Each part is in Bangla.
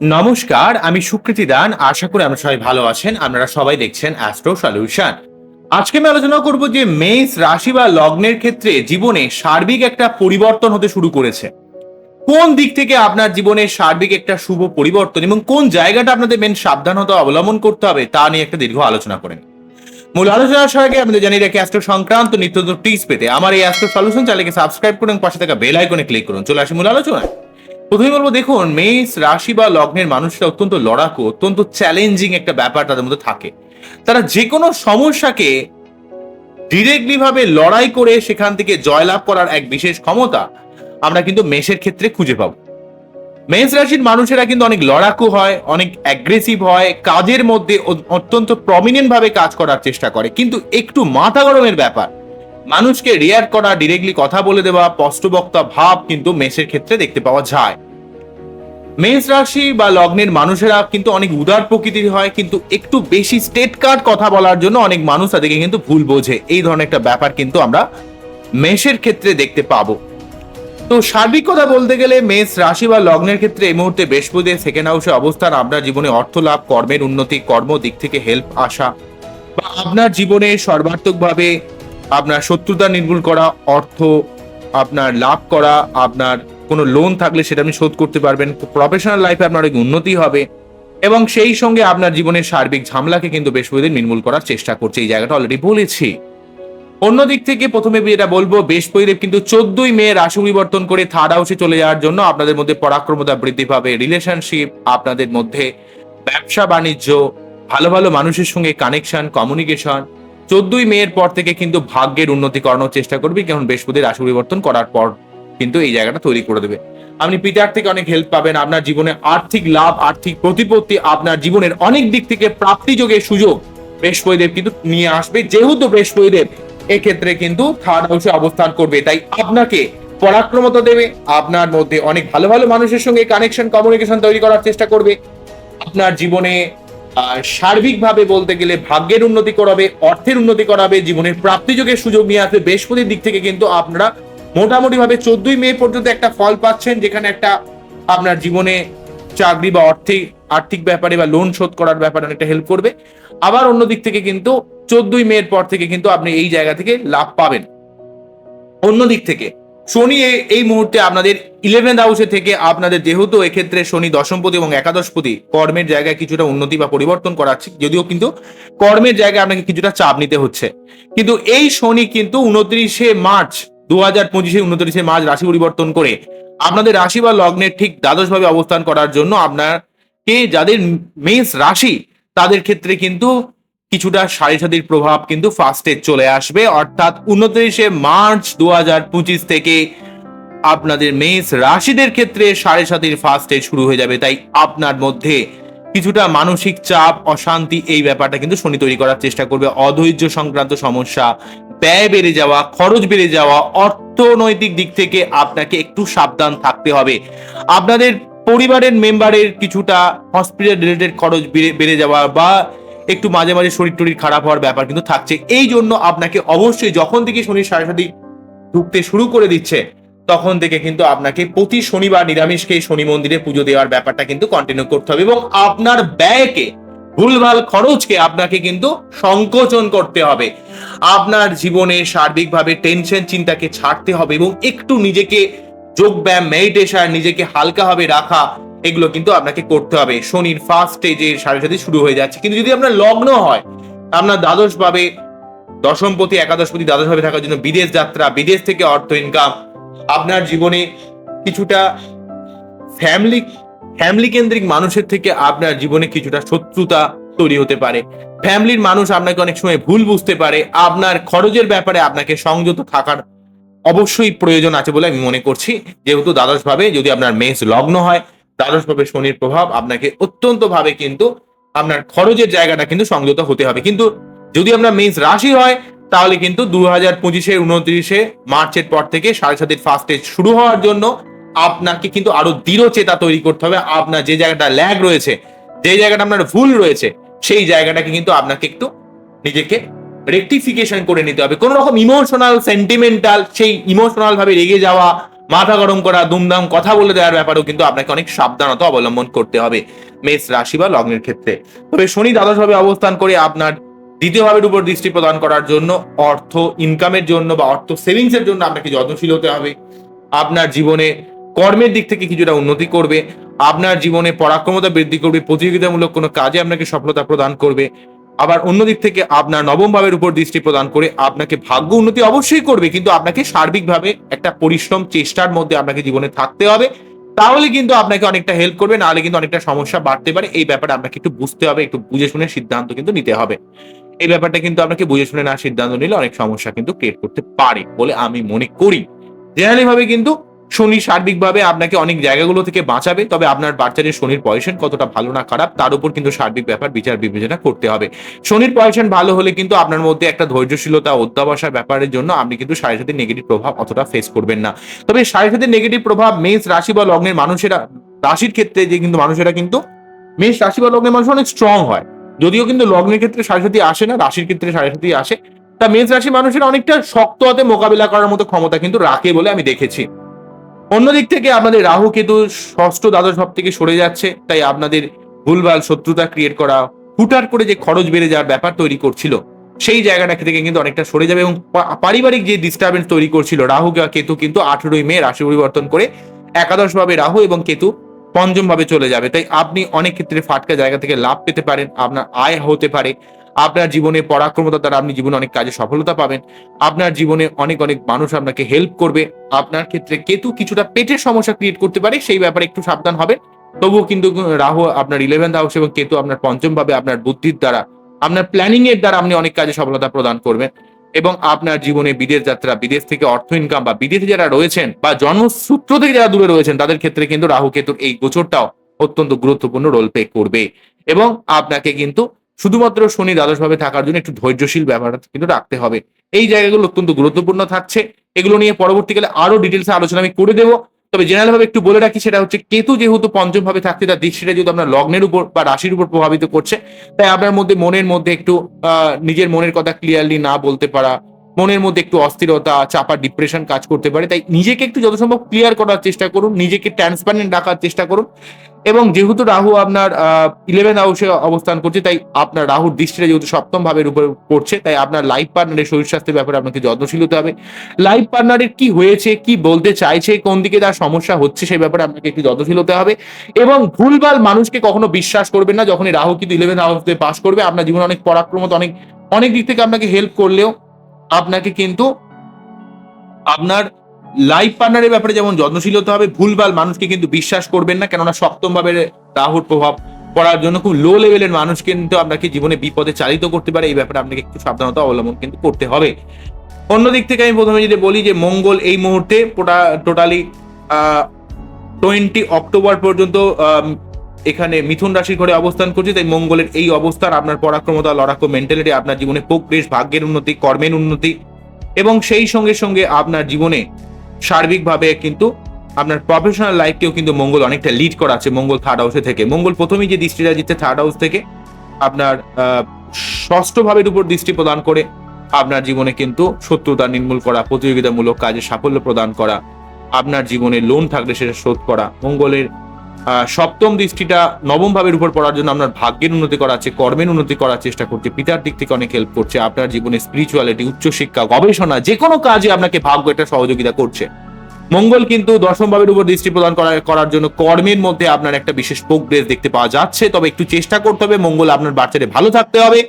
নমস্কার, আমি সুকৃতি দান। আশা করি আপনারা সবাই ভালো আছেন। আপনারা সবাই দেখছেন অ্যাস্ট্রো সলিউশন আজকে আমি আলোচনা করব যে মেষ রাশি বা লগ্নের ক্ষেত্রে জীবনে সার্বিক একটা পরিবর্তন হতে শুরু করেছে। কোন দিক থেকে আপনার জীবনে সার্বিক একটা শুভ পরিবর্তন এবং কোন জায়গাটা আপনাদের মেন সাবধানতা অবলম্বন করতে হবে তা নিয়ে একটা দীর্ঘ আলোচনা করেন মূল আলোচনার সঙ্গে আমাদের জানিয়ে রাখি অ্যাস্ট্রো সংক্রান্ত নিত্য টিপস পেতে আমার এই অ্যাস্ট্রো সলিউশন চ্যানেলকে সাবস্ক্রাইব করুন পাশে থাকা বেল আইকনে ক্লিক করুন। চলে আসি মূল আলোচনায়। প্রথমে বলব, দেখুন, মেষ রাশি বা লগ্নের মানুষরা অত্যন্ত লড়াকু, অত্যন্ত চ্যালেঞ্জিং একটা ব্যাপার তাদের মধ্যে থাকে। তারা যে কোনো সমস্যাকে ডিরেক্টলি ভাবে লড়াই করে সেখান থেকে জয়লাভ করার এক বিশেষ ক্ষমতা আমরা কিন্তু মেষের ক্ষেত্রে খুঁজে পাবো। মেষ রাশির মানুষেরা কিন্তু অনেক লড়াকু হয়, অনেক অ্যাগ্রেসিভ হয়, কাজের মধ্যে অত্যন্ত প্রমিনেন্ট ভাবে কাজ করার চেষ্টা করে। কিন্তু একটু মাথা গরমের ব্যাপার মানুষকে রিয়াক্ট করা ডিরেক্টলি কথা বলে দেওয়া স্পষ্টবক্তা ভাব কিন্তু মেষের ক্ষেত্রে দেখতে পাওয়া যায়। মেষ রাশি বা লগ্নের মানুষেরা কিন্তু অনেক উদার প্রকৃতির হয়, কিন্তু একটু বেশি স্টেট কার্ড কথা বলার জন্য অনেক মানুষ তাদেরকে কিন্তু ভুল বোঝে। এই ধরনের একটা ব্যাপার কিন্তু আমরা মেষের ক্ষেত্রে দেখতে পাবো। তো সার্বিক কথা বলতে গেলে মেষ রাশি বা লগ্নের ক্ষেত্রে এই মুহূর্তে বৃহস্পতি সেকেন্ড হাউসে অবস্থান, আপনার জীবনে অর্থ লাভ, কর্মের উন্নতি কর্ম দিক থেকে হেল্প আসা বা আপনার জীবনে সর্বাত্মকভাবে আপনার শত্রুতা নির্মূল করা, অর্থ আপনার লাভ করা, আপনার কোনো লোন থাকলে সেটা আপনি শোধ করতে পারবেন। প্রফেশনাল লাইফে আপনার অনেক উন্নতি হবে এবং সেই সঙ্গে আপনার জীবনের সার্বিক ঝামেলাকে কিন্তু বৃহস্পতিদের নির্মূল করার চেষ্টা করছে। এই জায়গাটা অলরেডি বলেছি। অন্যদিক থেকে প্রথমে যেটা বলব, বৃহস্পতিদেব কিন্তু চোদ্দই মে রাশি পরিবর্তন করে থার্ড হাউসে চলে যাওয়ার জন্য আপনাদের মধ্যে পরাক্রমতা বৃদ্ধি পাবে। রিলেশনশিপ আপনাদের মধ্যে ব্যবসা, বাণিজ্য, ভালো ভালো মানুষের সঙ্গে কানেকশন কমিউনিকেশন চোদ্দই মেয়ের পর থেকে কিন্তু ভাগ্যের উন্নতি করানোর চেষ্টা করবি কারণ বৃহস্পতি রাশি পরিবর্তন করার পর কিন্তু এই জায়গাটা তৈরি করে দেবে। আপনি পিতার থেকে অনেক হেল্প পাবেন, আপনার জীবনে আর্থিক লাভ, আর্থিক প্রতিপত্তি, আপনার জীবনের অনেক দিক থেকে প্রাপ্তিযোগের সুযোগ বৃহস্পতিদেব কিন্তু নিয়ে আসবে। যেহেতু বৃহস্পতিদেব এক্ষেত্রে কিন্তু থার্ড হাউসে অবস্থান করবে, তাই আপনাকে পরাক্রমতা দেবে, আপনার মধ্যে অনেক ভালো ভালো মানুষের সঙ্গে কানেকশন কমিউনিকেশন তৈরি করার চেষ্টা করবে। আপনার জীবনে সার্বিকভাবে বলতে গেলে ভাগ্যের উন্নতি করাবে, অর্থের উন্নতি করাবে, জীবনের প্রাপ্তিযোগের সুযোগ নিয়ে আসবে। বৃহস্পতির দিক থেকে কিন্তু আপনারা মোটামুটি ভাবে চোদ্দই মে পর্যন্ত একটা ফল পাচ্ছেন, যেখানে একটা আপনার জীবনে চাকরি বা অর্থিক আর্থিক ব্যাপারে বা লোন শোধ করার ব্যাপারে অনেকটা হেল্প করবে। আবার অন্য দিক থেকে কিন্তু চোদ্দই মের পর থেকে কিন্তু আপনি এই জায়গা থেকে লাভ পাবেন। অন্য দিক থেকে শনি এই মুহূর্তে আপনাদের ইলেভেন্থ হাউসে থেকে আপনাদের যেহেতু এক্ষেত্রে শনি দশমপতি এবং একাদশপতি, কর্মের জায়গায় কিছুটা উন্নতি বা পরিবর্তন করাচ্ছে, যদিও কিন্তু কর্মের জায়গায় আপনাকে কিছুটা চাপ নিতে হচ্ছে। কিন্তু এই শনি কিন্তু উনত্রিশে মার্চ দু হাজার পঁচিশে উনত্রিশে মার্চ রাশি পরিবর্তন করে আপনাদের রাশি বা লগ্নের ঠিক দ্বাদশভাবে অবস্থান করার জন্য আপনাকে যাদের মেষ রাশি, তাদের ক্ষেত্রে কিন্তু কিছুটা সাড়ে সাতির প্রভাব কিন্তু ফার্স্টে চলে আসবে। অর্থাৎ উনত্রিশে মার্চ দু হাজার পঁচিশ থেকে আপনাদের মেষ রাশিদের ক্ষেত্রে সাড়ে সাতির ফার্স্টে শুরু হয়ে যাবে। তাই আপনার মধ্যে কিছুটা মানসিক চাপ, অশান্তি এই ব্যাপারটা কিন্তু শনি তৈরি করার চেষ্টা করবে। অধৈর্য সংক্রান্ত সমস্যা, ব্যয় বেড়ে যাওয়া, খরচ বেড়ে যাওয়া, অর্থনৈতিক দিক থেকে আপনাকে একটু সাবধান থাকতে হবে। আপনাদের পরিবারের মেম্বারের কিছুটা হসপিটাল রিলেটেড খরচ বেড়ে যাওয়া বা একটু মাঝে মাঝে শরীর টরীর খারাপ হওয়ার ব্যাপার কিন্তু থাকছে। এই জন্য আপনাকে অবশ্যই যখন থেকে শনির সাড়ে সাথে ঢুকতে শুরু করে দিচ্ছে, তখন থেকে কিন্তু আপনাকে প্রতি শনিবার নিরামিষকে শনি মন্দিরে পুজো দেওয়ার ব্যাপারটা কিন্তু কন্টিনিউ করতে হবে এবং আপনার ব্যয়কে, ভুলভাল খরচকে আপনাকে কিন্তু সংকোচন করতে হবে। আপনার জীবনে সার্বিকভাবে টেনশন চিন্তাকে ছাড়তে হবে এবং একটু নিজেকে যোগব্যায়াম মেডিটেশন নিজেকে হালকাভাবে রাখা এগুলো কিন্তু আপনাকে করতে হবে। শনির ফার্স্ট স্টেজে সাড়ে সাথে শুরু হয়ে যাচ্ছে। কিন্তু যদি আপনার লগ্ন হয়, আপনার দ্বাদশ ভাবে দশমপতি একাদশপতি দ্বাদশ ভাবে থাকার জন্য বিদেশ যাত্রা, বিদেশ থেকে অর্থ ইনকাম আপনার জীবনে কিছুটা ফ্যামিলি ফ্যামিলি কেন্দ্রিক মানুষের থেকে আপনার জীবনে কিছুটা শত্রুতা তৈরি হতে পারে। ফ্যামিলির মানুষ আপনাকে অনেক সময় ভুল বুঝতে পারে। আপনার খরচের ব্যাপারে আপনাকে সংযত থাকার অবশ্যই প্রয়োজন আছে বলে আমি মনে করছি। যেহেতু দ্বাদশ ভাবে যদি আপনার মেষ লগ্ন হয় দ্বাদশ ভাবে শনির প্রভাব আপনাকে অত্যন্ত ভাবে কিন্তু আপনার খরচের জায়গাটা কিন্তু সংযত হতে হবে। কিন্তু যদি আমরা মেষ রাশি হয়, তাহলে কিন্তু দু হাজার পঁচিশে উনত্রিশে মার্চের পর থেকে সাড়ে সাতের ফার্স্ট শুরু হওয়ার জন্য আপনাকে কিন্তু আরও দৃঢ় চেতা তৈরি করতে হবে। আপনার যে জায়গাটা ল্যাগ রয়েছে, যে জায়গাটা আপনার ভুল রয়েছে, সেই জায়গাটাকে কিন্তু আপনাকে একটু নিজেকে রেকটিফিকেশন করে নিতে হবে। কোন রকম ইমোশনাল সেন্টিমেন্টাল সেই ইমোশনাল ভাবে রেগে যাওয়া মাথা গরম করা, দুমদাম কথা বলে দেওয়ার ব্যাপারেও কিন্তু আপনাকে অনেক সাবধানতা অবলম্বন করতে হবে মেষ রাশি বা লগ্নের ক্ষেত্রে। তবে শনি দ্বাদশভাবে অবস্থান করে আপনার দ্বিতীয় ভাবের উপর দৃষ্টি প্রদান করার জন্য অর্থ ইনকামের জন্য বা অর্থ সেভিংস এর জন্য আপনাকে যত্নশীল হতে হবে। আপনার জীবনে কর্মের দিক থেকে কিছুটা উন্নতি করবে। আপনার জীবনে পরাক্রমতা বৃদ্ধি করবে। প্রতিযোগিতামূলক কোনো কাজে আপনাকে সফলতা প্রদান করবে। আবার অন্যদিক থেকে আপনার নবম ভাবের উপর দৃষ্টি প্রদান করে আপনাকে ভাগ্য উন্নতি অবশ্যই করবে, কিন্তু আপনাকে সার্বিকভাবে একটা পরিশ্রম চেষ্টার মধ্যে আপনাকে জীবনে থাকতে হবে। তাহলে কিন্তু আপনাকে অনেকটা হেল্প করবে, নাহলে কিন্তু অনেকটা সমস্যা বাড়তে পারে। এই ব্যাপারে আপনাকে একটু বুঝতে হবে, একটু বুঝে শুনে সিদ্ধান্ত কিন্তু নিতে হবে। এই ব্যাপারটা কিন্তু আপনাকে বুঝে শুনে না সিদ্ধান্ত নিলে অনেক সমস্যা কিন্তু ক্রিয়েট করতে পারে বলে আমি মনে করি। জেনারেলি ভাবে কিন্তু শনি সার্বিকভাবে আপনাকে অনেক জায়গাগুলো থেকে বাঁচাবে, তবে আপনার বাচ্চাদের শনির পয়সন কতটা ভালো না খারাপ, তার উপর কিন্তু সার্বিক ব্যাপার বিচার বিবেচনা করতে হবে। শনির পয়সন ভালো হলে কিন্তু আপনার মধ্যে একটা ধৈর্যশীলতা অধ্যাবসার ব্যাপারের জন্য আপনি কিন্তু সাড়ে সাথে নেগেটিভ প্রভাব অতটা ফেস করবেন না। তবে সাড়ে সাথে নেগেটিভ প্রভাব মেষ রাশি বা লগ্নের মানুষেরা, রাশির ক্ষেত্রে যে কিন্তু মানুষেরা কিন্তু, মেষ রাশি বা লগ্নের মানুষ অনেক স্ট্রং হয়। যদিও কিন্তু লগ্নের ক্ষেত্রে সাড়ে সাথী আসে না, রাশির ক্ষেত্রে সাড়ে সাথী আসে। তা মেষ রাশি মানুষের অনেকটা শক্ত হাতে মোকাবিলা করার মতো ক্ষমতা কিন্তু রাখে বলে আমি দেখেছি। অন্যদিক থেকে আপনাদের রাহু কেতু ষষ্ঠ দ্বাদশ ভাব থেকে সরে যাচ্ছে, তাই আপনাদের ভুলভাল শত্রুতা ক্রিয়েট করা হুটার করে যে খরচ বেড়ে যাওয়ার ব্যাপার তৈরি করছিল, সেই জায়গাটা থেকে কিন্তু অনেকটা সরে যাবে এবং পারিবারিক যে ডিস্টারবেন্স তৈরি করছিল, রাহু কেতু কিন্তু আঠেরোই মে রাশি পরিবর্তন করে একাদশ ভাবে রাহু এবং কেতু পঞ্চম ভাবে চলে যাবে, তাই আপনি অনেক ক্ষেত্রে ফাটকা জায়গা থেকে লাভ পেতে পারেন, আপনার আয় হতে পারে আপনার জীবনে পরাক্রমতা দ্বারা আপনি জীবনে অনেক কাজে সফলতা পাবেন। আপনার জীবনে অনেক অনেক মানুষ আপনাকে হেল্প করবে। আপনার ক্ষেত্রে কেতু কিছুটা পেটের সমস্যা ক্রিয়েট করতে পারে, সেই ব্যাপারে একটু সাবধান হবে তবুও কিন্তু রাহু আপনার ইলেভেন্থ হাউস এবং কেতু আপনার পঞ্চম ভাবে আপনার বুদ্ধির দ্বারা, আপনার প্ল্যানিং এর দ্বারা আপনি অনেক কাজে সফলতা প্রদান করবেন। এবং আপনার জীবনে বিদেশ যাত্রা, বিদেশ থেকে অর্থ ইনকাম বা বিদেশে যারা রয়েছেন বা জন্মসূত্র থেকে যারা দূরে রয়েছেন, তাদের ক্ষেত্রে কিন্তু রাহু কেতুর এই গোচরটাও অত্যন্ত গুরুত্বপূর্ণ রোল প্লে করবে। এবং আপনাকে কিন্তু শুধুমাত্র শনি দ্বাদশ ভাবে থাকার জন্য একটু ধৈর্যশীল ব্যাপার কিন্তু রাখতে হবে। এই জায়গাগুলো অত্যন্ত গুরুত্বপূর্ণ থাকছে। এগুলো নিয়ে পরবর্তীকালে আরও ডিটেলসে আলোচনা আমি করে দেবো। তবে জেনারেল ভাবে একটু বলে রাখি, সেটা হচ্ছে কেতু যেহেতু পঞ্চম ভাবে থাকছে, তার দৃষ্টিটা যেহেতু আপনার লগ্নের উপর বা রাশির উপর প্রভাবিত করছে, তাই আপনার মধ্যে মনের মধ্যে একটু নিজের মনের কথা ক্লিয়ারলি না বলতে পারা, মনের মধ্যে একটু অস্থিরতা, চাপা ডিপ্রেশন কাজ করতে পারে। তাই নিজেকে একটু যত সম্ভব ক্লিয়ার করার চেষ্টা করুন, নিজেকে ট্রান্সপারেন্ট রাখার চেষ্টা করুন। এবং যেহেতু রাহু আপনার ইলেভেন হাউসে অবস্থান করছে, তাই আপনার রাহুর দৃষ্টিটা যেহেতু সপ্তম ভাবের উপর পড়ছে, তাই আপনার লাইফ পার্টনারের শরীর স্বাস্থ্যের ব্যাপারে আপনাকে যত্নশীল হতে হবে। লাইফ পার্টনারের কি হয়েছে, কি বলতে চাইছে, কোন দিকে তার সমস্যা হচ্ছে, সেই ব্যাপারে আপনাকে একটু যত্নশীল হতে হবে। এবং ভুলভাল মানুষকে কখনো বিশ্বাস করবেন না, যখনই রাহু কিন্তু ইলেভেন হাউসে পাস করবে, আপনার জীবনে অনেক পরাক্রমতা, অনেক অনেক দিক থেকে আপনাকে হেল্প করলেও আপনাকে কিন্তু আপনার লাইফ পার্টনারের ব্যাপারে যেমন যত্নশীল হতে হবে, ভুলভাল মানুষকে কিন্তু বিশ্বাস করবেন না, কেননা সপ্তম ভাবে রাহুর প্রভাব পড়ার জন্য খুব লো লেভেলের মানুষ কিন্তু আপনাকে জীবনে বিপদে চালিত করতে পারে, এই ব্যাপারে আপনাকে একটু সাবধানতা অবলম্বন কিন্তু করতে হবে। অন্যদিক থেকে আমি প্রথমে যদি বলি যে মঙ্গল এই মুহূর্তে টোটালি টোয়েন্টি অক্টোবর পর্যন্ত এখানে মিথুন রাশির ঘরে অবস্থান করছে, তাই মঙ্গলের এই অবস্থান, আপনার পরাক্রমতা, লড়াকু মেন্টালিটি আপনার জীবনে প্রোগ্রেস ভাগ্যের উন্নতি, কর্মের উন্নতি, এবং সেই সঙ্গে সঙ্গে আপনার জীবনে সার্বিকভাবে কিন্তু আপনার প্রফেশনাল লাইফকেও কিন্তু মঙ্গল অনেকটা লিড করা আছে, মঙ্গল থার্ড হাউসে থেকে। মঙ্গল প্রথমেই যে দৃষ্টিটা দিচ্ছে থার্ড হাউস থেকে, আপনার ষষ্ঠ ভাবের উপর দৃষ্টি প্রদান করে আপনার জীবনে কিন্তু শত্রুতা নির্মূল করা, প্রতিযোগিতামূলক কাজে সাফল্য প্রদান করা, আপনার জীবনে লোন থাকলে সেটা শোধ করা, মঙ্গলের সপ্তম দৃষ্টিটা নবম ভাবের উপর পড়ার জন্য আপনার ভাগ্যের উন্নতি করাচ্ছে কর্মের উন্নতি করার চেষ্টা করছে, পিতার দিক থেকে অনেক হেল্প করছে, আপনার জীবনে স্পিরিচুয়ালিটি উচ্চশিক্ষা, গবেষণা, যে কোনো কাজে আপনাকে ভাগ্য একটা সহযোগিতা করছে। মঙ্গল কিন্তু দশম ভাবের উপর দৃষ্টি প্রদান করা- করার জন্য কর্মের মধ্যে আপনার একটা বিশেষ প্রোগ্রেস দেখতে পাওয়া যাচ্ছে। তবে একটু চেষ্টা করতে হবে, মঙ্গল আপনার বাচ্চাদের ভালো থাকতে হবে।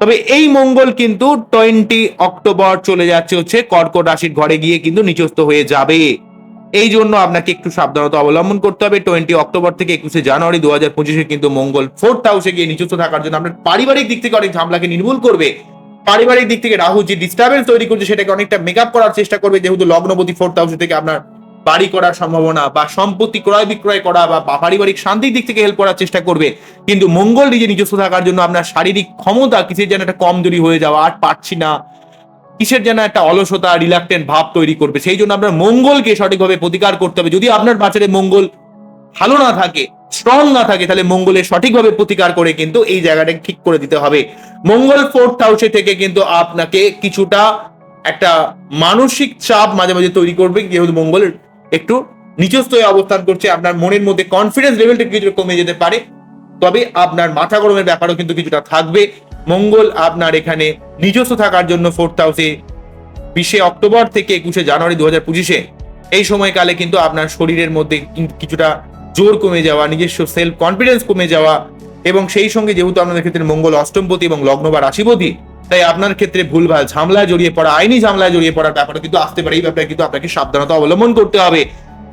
তবে এই মঙ্গল কিন্তু টোয়েন্টি অক্টোবর চলে যাচ্ছে হচ্ছে, কর্কট রাশির ঘরে গিয়ে কিন্তু নিচস্থ হয়ে যাবে। এই জন্য আপনাকে একটু সাবধানতা অবলম্বন করতে হবে। টোয়েন্টি অক্টোবর থেকে একুশে জানুয়ারি দু হাজার পঁচিশে কিন্তু মঙ্গল ফোর্থ হাউসে গিয়ে নিচস্থ থাকার জন্য আপনার পারিবারিক দিক থেকে অনেক ঝামেলাকে নির্মূল করবে। পারিবারিক দিক থেকে রাহু যে ডিস্টারবেন্স তৈরি করছে, সেটাকে অনেকটা মেকআপ করার চেষ্টা করবে। যেহেতু লগ্নপতি ফোর্থ হাউসে থেকে আপনার বাড়ি করার সম্ভাবনা বা সম্পত্তি ক্রয় বিক্রয় করা বা পারিবারিক শান্তির দিক থেকে হেল্প করার চেষ্টা করবে। কিন্তু মঙ্গল নিজে নিজস্ব থাকার জন্য আপনার শারীরিক ক্ষমতা কিসের যেন একটা কমজোরি হয়ে যাওয়া, আর পারছি না। কিসের যেন একটা অলসতা রিলাক্টেন্ট ভাব তৈরি করবে? সেই জন্য আপনার মঙ্গলকে সঠিকভাবে প্রতিকার করতে হবে। যদি আপনার বাচ্চাদের মঙ্গল ভালো না থাকে স্ট্রং না থাকে, তাহলে মঙ্গলের সঠিকভাবে প্রতিকার করে কিন্তু এই জায়গাটা ঠিক করে দিতে হবে। মঙ্গল ফোর্থ হাউসে থেকে কিন্তু আপনাকে কিছুটা একটা মানসিক চাপ মাঝে মাঝে তৈরি করবে, যেহেতু মঙ্গলের একটু নিচস্থ অবস্থান করছে, আপনার মনের মধ্যে কনফিডেন্স লেভেলটা কিছুটা কমে যেতে পারে। তবে আপনার মাথা গরমের ব্যাপারও কিন্তু কিছুটা থাকবে। মঙ্গল আপনার এখানে নিজস্ব থাকার জন্য ফোর্থ হাউসে বিশে অক্টোবর থেকে একুশে জানুয়ারি দু হাজার পঁচিশে। এই সময়কালে কিন্তু আপনার শরীরের মধ্যে কিছুটা জোর কমে যাওয়া, নিজস্ব সেলফ কনফিডেন্স কমে যাওয়া এবং সেই সঙ্গে যেহেতু আপনাদের ক্ষেত্রে মঙ্গল অষ্টমপতি এবং লগ্ন বা রাশিপতি, তাই আপনার ক্ষেত্রে ভুলভাল ঝামেলায় জড়িয়ে পড়া, আইনি ঝামেলায় জড়িয়ে পড়ার ব্যাপারটা কিন্তু আসতে পারে। এই ব্যাপারে কিন্তু আপনাকে সাবধানতা অবলম্বন করতে হবে।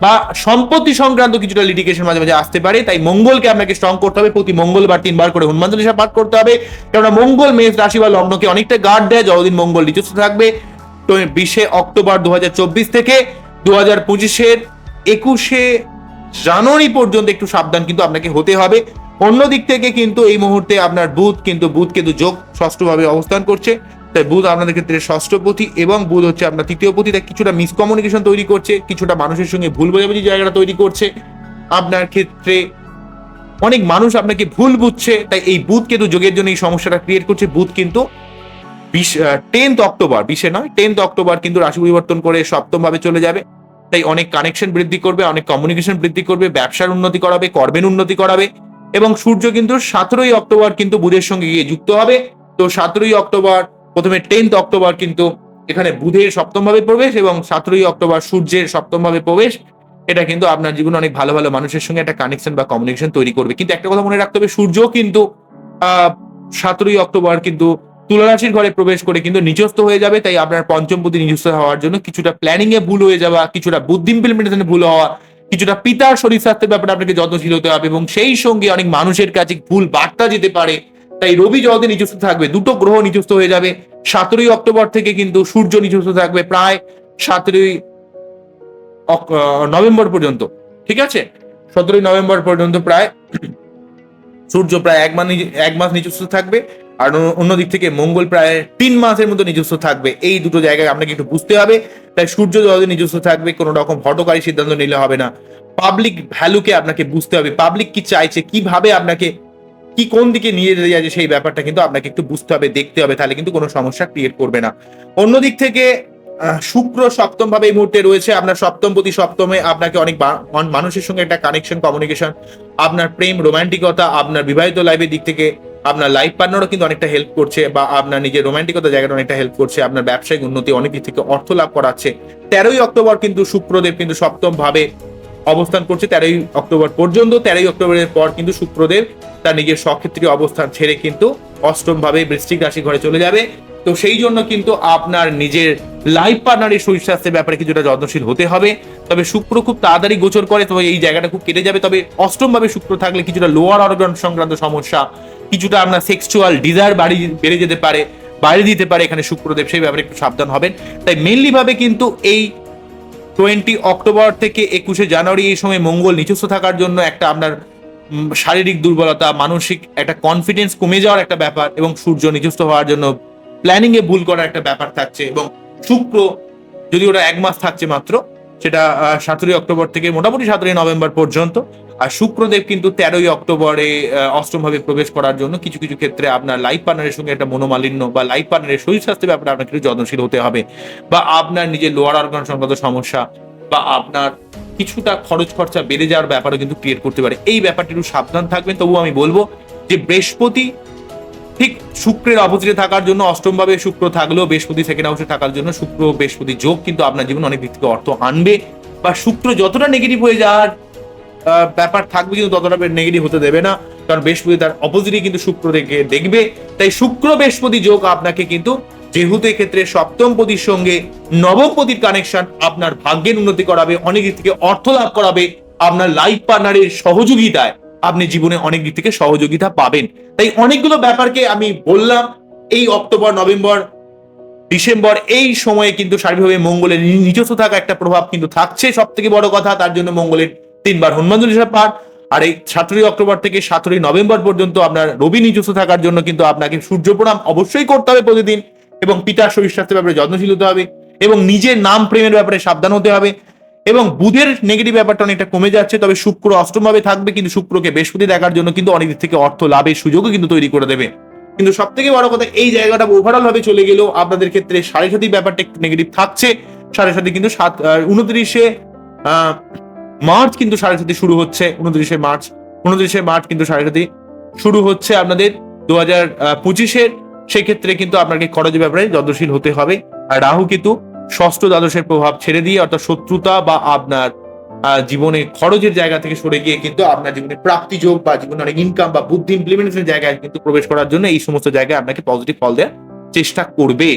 বা সম্পত্তি সংক্রান্ত কিছুটা লিটিগেশন মাঝে মাঝে আসতে পারে, তাই মঙ্গলকে আপনাকে স্ট্রং করতে হবে। প্রতি মঙ্গলবার তিনবার করে হনুমান চল্লিশা পাঠ করতে হবে। কেননা মঙ্গল, মেষ রাশি বা লগ্নকে অনেকটা গার্ড দেয়, যতদিন মঙ্গল নিজস্ব থাকবে। তো বিশে অক্টোবর দু হাজার চব্বিশ থেকে দু হাজার পঁচিশের একুশে জানুয়ারি পর্যন্ত একটু সাবধান কিন্তু আপনাকে হতে হবে। অন্য দিক থেকে কিন্তু এই মুহূর্তে আপনার বুধ কিন্তু বুধ কিন্তু যোগ ষষ্ঠভাবে অবস্থান করছে। তাই বুধ আপনাদের ক্ষেত্রে ষষ্ঠপতি এবং বুধ হচ্ছে আপনার তৃতীয় পতি তাই কিছুটা মিসকমিউনিকেশন তৈরি করছে, কিছুটা মানুষের সঙ্গে ভুল বোঝাবুঝি জায়গাটা তৈরি করছে। আপনার ক্ষেত্রে অনেক মানুষ আপনাকে ভুল বুঝছে, তাই এই বুধ কিন্তু যোগের জন্য এই সমস্যাটা ক্রিয়েট করছে। বুধ কিন্তু বিশ টেন্থ অক্টোবর, বিশে নয় টেন্থ অক্টোবর কিন্তু রাশি পরিবর্তন করে সপ্তম ভাবে চলে যাবে। তাই অনেক কানেকশন বৃদ্ধি করবে, অনেক কমিউনিকেশন বৃদ্ধি করবে, ব্যবসার উন্নতি করাবে, কর্মের উন্নতি করাবে এবং সূর্য কিন্তু সতেরোই অক্টোবর কিন্তু বুধের সঙ্গে গিয়ে যুক্ত হবে। তো সতেরোই অক্টোবর প্রথমে টেন্থ অক্টোবর কিন্তু এখানে বুধের সপ্তম ভাবে প্রবেশ এবং সতেরোই অক্টোবর সূর্যের সপ্তম ভাবে প্রবেশ। এটা কিন্তু আপনার জীবনে অনেক ভালো ভালো মানুষের সঙ্গে একটা কানেকশন বা কমিউনিকেশন তৈরি করবে। কিন্তু একটা কথা মনে রাখতে হবে সূর্য কিন্তু সতেরোই অক্টোবর কিন্তু তুলারাশির ঘরে প্রবেশ করে কিন্তু নিজস্ব হয়ে যাবে, তাই আপনার পঞ্চম বুদ্ধি নিজস্ব হওয়ার জন্য কিছুটা প্ল্যানিং এ ভুল হয়ে যাওয়া, কিছুটা বুদ্ধি ইমপ্লিমেন্টেশনে ভুল হওয়া, কিছুটা পিতার শরীর স্বাস্থ্যের ব্যাপারে আপনাকে যত্নশীল হতে হবে এবং সেই সঙ্গে অনেক মানুষের কাছে ভুল বার্তা যেতে পারে। তাই রবি যতদিন নিজস্ব থাকবে, দুটো গ্রহ নিজস্ব হয়ে যাবে। সতেরোই অক্টোবর থেকে কিন্তু সূর্য নিজস্ব থাকবে প্রায় সতেরোই নভেম্বর পর্যন্ত, ঠিক আছে? সতেরোই নভেম্বর পর্যন্ত প্রায় সূর্য প্রায় এক মাস এক মাস নিজস্ব থাকবে আর অন্য দিক থেকে মঙ্গল প্রায় তিন মাসের মতো নিজস্ব থাকবে। এই দুটো জায়গায় আপনাকে একটু বুঝতে হবে, তাই সূর্য যতদিন নিজস্ব থাকবে, কোনো রকম হটকারী সিদ্ধান্ত নিলে হবে না। পাবলিক ভ্যালুকে আপনাকে বুঝতে হবে, পাবলিক কি চাইছে, কীভাবে আপনাকে কি কোন দিকে নিয়ে যেতে যাচ্ছে সেই ব্যাপারটা কিন্তু আপনাকে একটু বুঝতে হবে, দেখতে হবে, তাহলে কিন্তু কোনো সমস্যা ক্রিয়েট করবে না। অন্য দিক থেকে শুক্র সপ্তম ভাবে এই মুহূর্তে রয়েছে, আপনার সপ্তম প্রতি সপ্তমে আপনাকে অনেক মানুষের সঙ্গে একটা কানেকশন কমিউনিকেশন আপনার প্রেম রোমান্টিকতা আপনার বিবাহিত লাইফের দিক থেকে, আপনার লাইফ পার্টনারও কিন্তু অনেকটা হেল্প করছে বা আপনার নিজের রোমান্টিকতা জায়গাটা অনেকটা হেল্প করছে, আপনার ব্যবসায়িক উন্নতি অনেক দিক থেকে অর্থ লাভ করাচ্ছে। তেরোই অক্টোবর কিন্তু শুক্রদেব কিন্তু সপ্তম ভাবে অবস্থান করছে তেরোই অক্টোবর পর্যন্ত। তেরোই অক্টোবরের পর কিন্তু শুক্রদেব তার নিজের সক্ষেত্রীয় অবস্থান ছেড়ে কিন্তু অষ্টম ভাবে বৃশ্চিক রাশি ঘরে চলে যাবে। তো সেই জন্য কিন্তু আপনার নিজের লাইফ পার্টনারের শরীর স্বাস্থ্যের ব্যাপারে কিছুটা যত্নশীল হতে হবে। তবে শুক্র খুব তাড়াতাড়ি গোচর করে, তবে এই জায়গাটা খুব কেটে যাবে। তবে অষ্টম ভাবে শুক্র থাকলে কিছুটা লোয়ার অর্গান সংক্রান্ত সমস্যা, কিছুটা আপনার সেক্সুয়াল ডিজায়ার বাড়ি, বেড়ে যেতে পারে বাড়ি দিতে পারে। এখানে শুক্রদেব সেই ব্যাপারে একটু সাবধান হবেন। তাই মেনলি ভাবে কিন্তু এই টোয়েন্টি অক্টোবর থেকে একুশে জানুয়ারি এই সময় মঙ্গল নিচস্থ থাকার জন্য একটা আপনার শারীরিক দুর্বলতা, মানসিক একটা কনফিডেন্স কমে যাওয়ার একটা ব্যাপার এবং সূর্য নিজস্ব হওয়ার জন্য প্ল্যানিং এ ভুল করার একটা ব্যাপার থাকছে এবং শুক্র, যদি ওটা এক মাস থাকছে মাত্র, সেটা সতেরোই অক্টোবর থেকে মোটামুটি সতেরোই নভেম্বর পর্যন্ত। আর শুক্রদেব কিন্তু তেরোই অক্টোবরে অষ্টম ভাবে প্রবেশ করার জন্য কিছু কিছু ক্ষেত্রে আপনার লাইফ পার্টনারের সঙ্গে একটা মনোমালিন্য বা লাইফ পার্টনারের শরীর স্বাস্থ্যের ব্যাপারে আপনাকে একটু যত্নশীল হতে হবে বা আপনার নিজের লোয়ার অর্গান সংক্রান্ত সমস্যা বা আপনার কিছুটা খরচ খরচা বেড়ে যাওয়ার ব্যাপারও কিন্তু ক্রিয়েট করতে পারে। এই ব্যাপারটি একটু সাবধান থাকবেন। তবু আমি বলব যে বৃহস্পতি ঠিক শুক্রের অপোজিটে থাকার জন্য, অষ্টমভাবে শুক্র থাকলেও বৃহস্পতি সেকেন্ড হাউসে থাকার জন্য শুক্র বৃহস্পতি যোগ কিন্তু আপনার জীবনে অনেক দিক থেকে অর্থ আনবে বা শুক্র যতটা নেগেটিভ হয়ে যাওয়ার ব্যাপার থাকবে কিন্তু ততটা নেগেটিভ হতে দেবে না, কারণ বৃহস্পতি তার অপোজিটে কিন্তু শুক্র দেখে দেখবে। তাই শুক্র বৃহস্পতি যোগ আপনাকে কিন্তু যেহেতু ক্ষেত্রে সপ্তম পতির সঙ্গে নবম পতির কানেকশন আপনার ভাগ্যের উন্নতি করাবে, অনেক দিক থেকে অর্থ লাভ করাবে, আপনার লাইফ পার্টনারের সহযোগিতায় আপনি জীবনে অনেক দিক থেকে সহযোগিতা পাবেন। তাই অনেকগুলো ব্যাপারকে আমি বললাম, এই অক্টোবর, নভেম্বর, ডিসেম্বর, এই সময়ে কিন্তু সার্বিকভাবে মঙ্গলের নিজস্ব থাকা একটা প্রভাব কিন্তু থাকছে। সব থেকে বড় কথা, তার জন্য মঙ্গলের তিনবার হনুমান চল্লিশা পাঠ, আর এই সতেরোই অক্টোবর থেকে সতেরোই নভেম্বর পর্যন্ত আপনার রবি নিযুক্ত থাকার জন্য কিন্তু আপনাকে সূর্য প্রণাম অবশ্যই করতে হবে প্রতিদিন এবং পিতার শরীর স্বাস্থ্যের ব্যাপারে যত্নশীল হতে হবে এবং নিজের নাম প্রেমের ব্যাপারে সাবধান হতে হবে এবং বুধের নেগেটিভ ব্যাপারটা অনেকটা কমে যাচ্ছে, তবে শুক্র অষ্টম ভাবে থাকবে কিন্তু শুক্রকে বৃহস্পতি দেখার জন্য কিন্তু অনেক দিক থেকে অর্থ লাভের সুযোগও কিন্তু তৈরি করে দেবে। কিন্তু সব থেকে বড় কথা, এই জায়গাটা ওভারঅল ভাবে চলে গেলেও আপনাদের ক্ষেত্রে সাড়ে সাথী ব্যাপারটা নেগেটিভ থাকছে। সাড়ে সাথে কিন্তু সাত উনত্রিশে মার্চ কিন্তু সাড়ে সাথে শুরু হচ্ছে, উনত্রিশে মার্চ উনত্রিশে মার্চ কিন্তু সাড়ে সাথে শুরু হচ্ছে আপনাদের দু হাজার পঁচিশের। সেক্ষেত্রে কিন্তু আপনাকে খরচ ব্যাপারে যত্নশীল হতে হবে। আর রাহু কিন্তু ষষ্ঠ দ্বাদশের প্রভাব ছেড়ে দিয়ে অর্থাৎ শত্রুতা বা আপনার জীবনে খরচের জায়গা থেকে সরে গিয়ে কিন্তু আপনার জীবনে প্রাপ্তি যোগ বা জীবনে অনেক ইনকাম বা বুদ্ধি ইমপ্লিমেন্টেশন জায়গায় কিন্তু প্রবেশ করার জন্য এই সমস্ত জায়গায় আপনাকে পজিটিভ ফল দেওয়ার চেষ্টা করবে।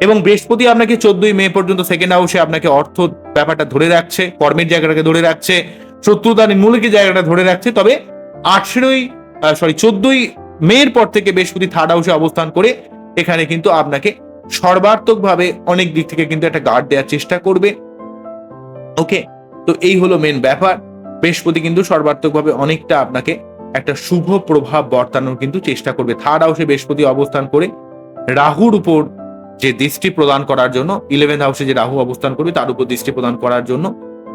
এবং বৃহস্পতি আপনাকে চোদ্দই মে পর্যন্ত সেকেন্ড হাউসে আপনাকে অর্থ ব্যাপারটা ধরে রাখছে, কর্মের জায়গাটাকে ধরে রাখছে শত্রুতা নির্মূলকের জায়গাটা ধরে রাখছে। তবে আঠেরোই সরি চোদ্দই মের পর থেকে বৃহস্পতি থার্ড হাউসে অবস্থান করে এখানে কিন্তু আপনাকে সর্বাত্মক ভাবে অনেক দিক থেকে কিন্তু একটা গার্ড দেওয়ার চেষ্টা করবে। ওকে তো এই হলো মেন ব্যাপার। বৃহস্পতি কিন্তু সর্বাত্মক ভাবে অনেকটা আপনাকে একটা শুভ প্রভাব বর্তানোর কিন্তু চেষ্টা করবে। থার্ড হাউসে বৃহস্পতি অবস্থান করে রাহুর উপর যে দৃষ্টি প্রদান করার জন্য ইলেভেন্থ হাউসে যে রাহু অবস্থান করবে, তার উপর দৃষ্টি প্রদান করার জন্য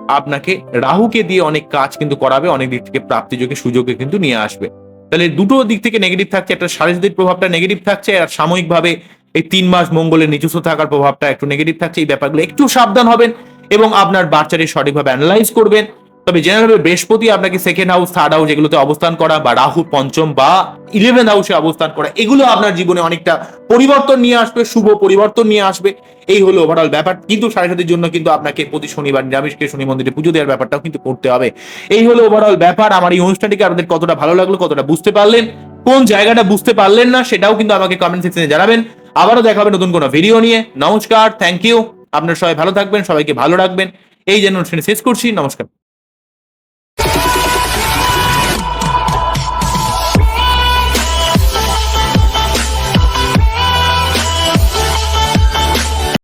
আপনাকে রাহুকে দিয়ে অনেক কাজ কিন্তু করাবে, অনেক দিক থেকে প্রাপ্তিযোগে সুযোগে কিন্তু নিয়ে আসবে। তাহলে দুটো দিক থেকে নেগেটিভ থাকছে, একটা শারীরিক প্রভাবটা নেগেটিভ থাকছে, আর সাময়িকভাবে এই তিন মাস মঙ্গলের নিজস্ব থাকার প্রভাবটা একটু নেগেটিভ থাকছে। এই ব্যাপারগুলো একটু সাবধান হবেন এবং আপনার বাচ্চাটি সঠিকভাবে অ্যানালাইজ করবেন। তবে জেনারেল বৃহস্পতি আপনাকে সেকেন্ড হাউস থার্ড হাউস এগুলোতে অবস্থান করা বা রাহু পঞ্চম বা ইলেভেন হাউসে অবস্থান করা, এগুলো আপনার জীবনে অনেকটা পরিবর্তন নিয়ে আসবে, শুভ পরিবর্তন নিয়ে আসবে। এই হলো ওভারঅল ব্যাপার। কিন্তু সাড়ে সাতের জন্য কিন্তু আপনাকে প্রতি শনিবার নিরামিষকে শনি মন্দিরে পুজো দেওয়ার ব্যাপারটাও কিন্তু করতে হবে। এই হলো ওভারঅল ব্যাপার। আমার এই অনুষ্ঠানটিকে আপনাদের কতটা ভালো লাগল, কতটা বুঝতে পারলেন, কোন জায়গাটা বুঝতে পারলেন না, সেটাও কিন্তু আমাকে কমেন্ট সেকশনে জানাবেন। আবারও দেখা হবে নতুন কোনো ভিডিও নিয়ে। নমস্কার থ্যাংক ইউ আপনার সবাই ভালো থাকবেন, সবাইকে ভালো রাখবেন। এই জন্য অনুষ্ঠানে শেষ করছি, নমস্কার।